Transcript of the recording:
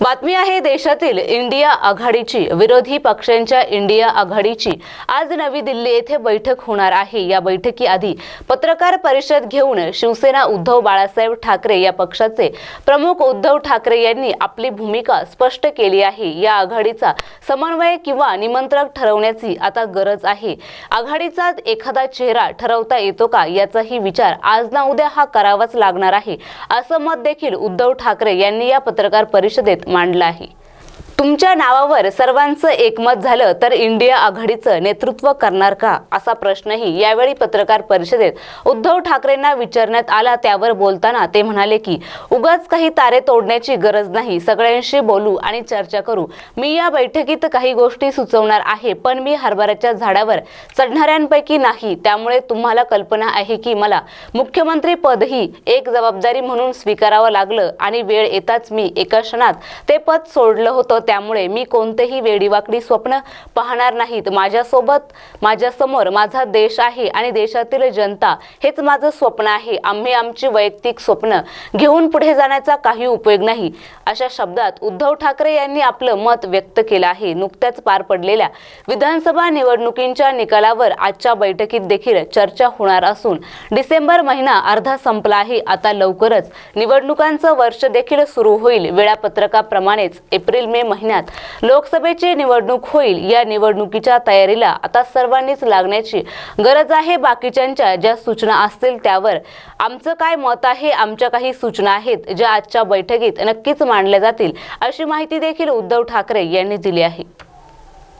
बातमी आहे देशातील इंडिया आघाडीची विरोधी पक्षांच्या इंडिया आघाडीची. आज नवी दिल्ली येथे बैठक होणार आहे. या बैठकीआधी पत्रकार परिषद घेऊन शिवसेना उद्धव बाळासाहेब ठाकरे या पक्षाचे प्रमुख उद्धव ठाकरे यांनी आपली भूमिका स्पष्ट केली आहे. या आघाडीचा समन्वय किंवा निमंत्रक ठरवण्याची आता गरज आहे. आघाडीचा एखादा चेहरा ठरवता येतो का? याचाही विचार आज ना उद्या हा करावाच लागणार आहे असं मत देखील उद्धव ठाकरे यांनी या पत्रकार परिषदेत मांडलं आहे. तुमच्या नावावर सर्वांचं एकमत झालं तर इंडिया आघाडीचं नेतृत्व करणार का? असा प्रश्नही यावेळी पत्रकार परिषदेत उद्धव ठाकरेंना विचारण्यात आला. त्यावर बोलताना ते म्हणाले की उगाच काही तारे तोडण्याची गरज नाही. सगळ्यांशी बोलू आणि चर्चा करू. मी या बैठकीत काही गोष्टी सुचवणार आहे पण मी हरभऱ्याच्या झाडावर चढणाऱ्यांपैकी नाही. त्यामुळे तुम्हाला कल्पना आहे की मला मुख्यमंत्री पदही एक जबाबदारी म्हणून स्वीकारावं लागलं आणि वेळ येताच मी एका क्षणात ते पद सोडलं होतं. त्यामुळे मी कोणतेही वेडीवाकडी स्वप्न पाहणार नाहीत. माझ्यासोबत माझ्यासमोर माझा देश आहे आणि देशातील जनता हेच माझं स्वप्न आहे. आम्ही आमची वैयक्तिक स्वप्न घेऊन पुढे जाण्याचा काही उपयोग नाही. अशा शब्दात उद्धव ठाकरे यांनी आपलं मत व्यक्त केलं आहे. नुकत्याच पार पडलेल्या विधानसभा निवडणुकींच्या निकालावर आजच्या बैठकीत देखील चर्चा होणार असून डिसेंबर महिना अर्धा संपला आहे. आता लवकरच निवडणुकांचं वर्ष देखील सुरू होईल. वेळापत्रकाप्रमाणेच एप्रिल मे महिन्यात. लोकसभेची निवडणूक होईल या निवडणुकीच्या तयारीला आता सर्वांनीच लागण्याची गरज आहे. बाकीच्यांच्या ज्या सूचना असतील त्यावर आमचं काय मत आहे आमच्या काही सूचना आहेत ज्या आजच्या बैठकीत नक्कीच मांडल्या जातील अशी माहिती देखील उद्धव ठाकरे यांनी दिली आहे.